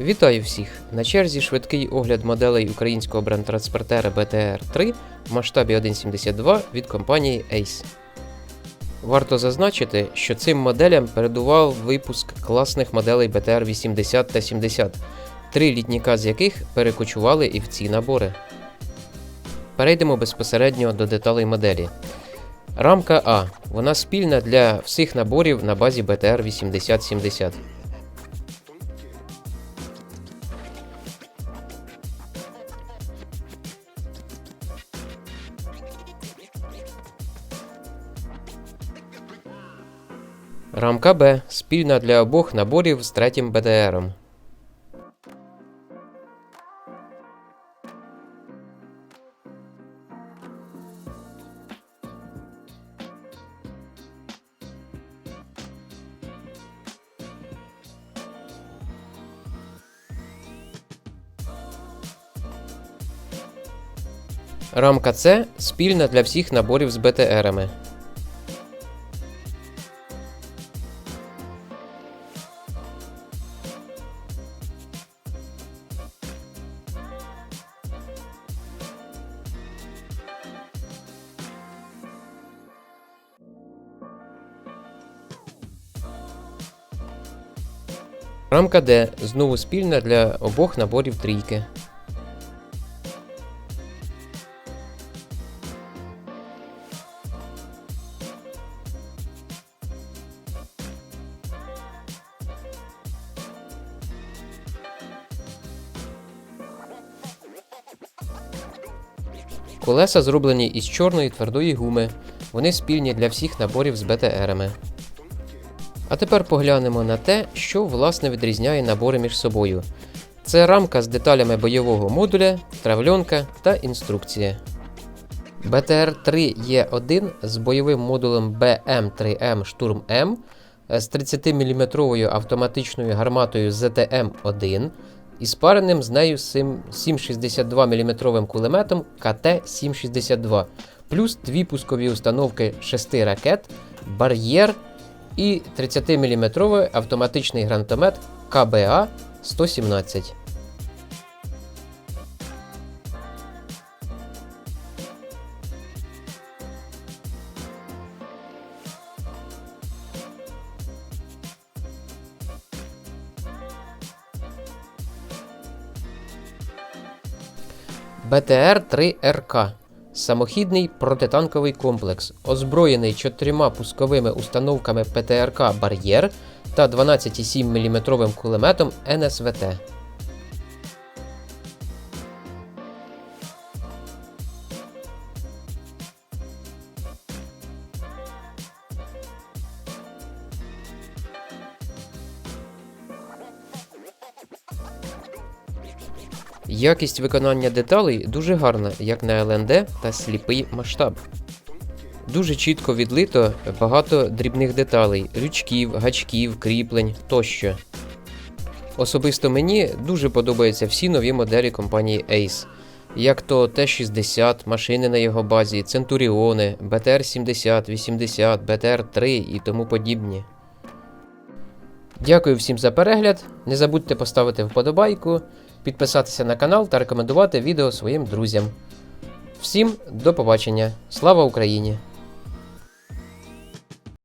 Вітаю всіх! На черзі швидкий огляд моделей українського бренд-транспортера BTR-3 в масштабі 1.72 від компанії Ace. Варто зазначити, що цим моделям передував випуск класних моделей BTR 80 та 70, три літніка з яких перекочували і в ці набори. Перейдемо безпосередньо до деталей моделі. Рамка А. Вона спільна для всіх наборів на базі BTR 8070. Рамка Б спільна для обох наборів з третім БТРом. Рамка С спільна для всіх наборів з БТРами. Рамка Д знову спільна для обох наборів трійки. Колеса зроблені із чорної твердої гуми. Вони спільні для всіх наборів з БТРами. А тепер поглянемо на те, що власне відрізняє набори між собою. Це рамка з деталями бойового модуля, травльонка та інструкція. БТР-3Е1 з бойовим модулем BM3M Штурм М з 30-мм автоматичною гарматою ZTM-1 і спареним з нею 762 мм кулеметом КТ-762, плюс дві пускові установки 6 ракет, бар'єр і 30-мм автоматичний гранатомет КБА-117. БТР-3РК самохідний протитанковий комплекс, озброєний чотирма пусковими установками ПТРК Бар'єр та 12,7 мм кулеметом НСВТ. Якість виконання деталей дуже гарна, як на ЛНД та сліпий масштаб. Дуже чітко відлито багато дрібних деталей, рючків, гачків, кріплень тощо. Особисто мені дуже подобаються всі нові моделі компанії Ace, як то Т-60, машини на його базі, Центуріони, БТР-70, 80, БТР-3 і тому подібні. Дякую всім за перегляд. Не забудьте поставити вподобайку, підписатися на канал та рекомендувати відео своїм друзям. Всім до побачення! Слава Україні!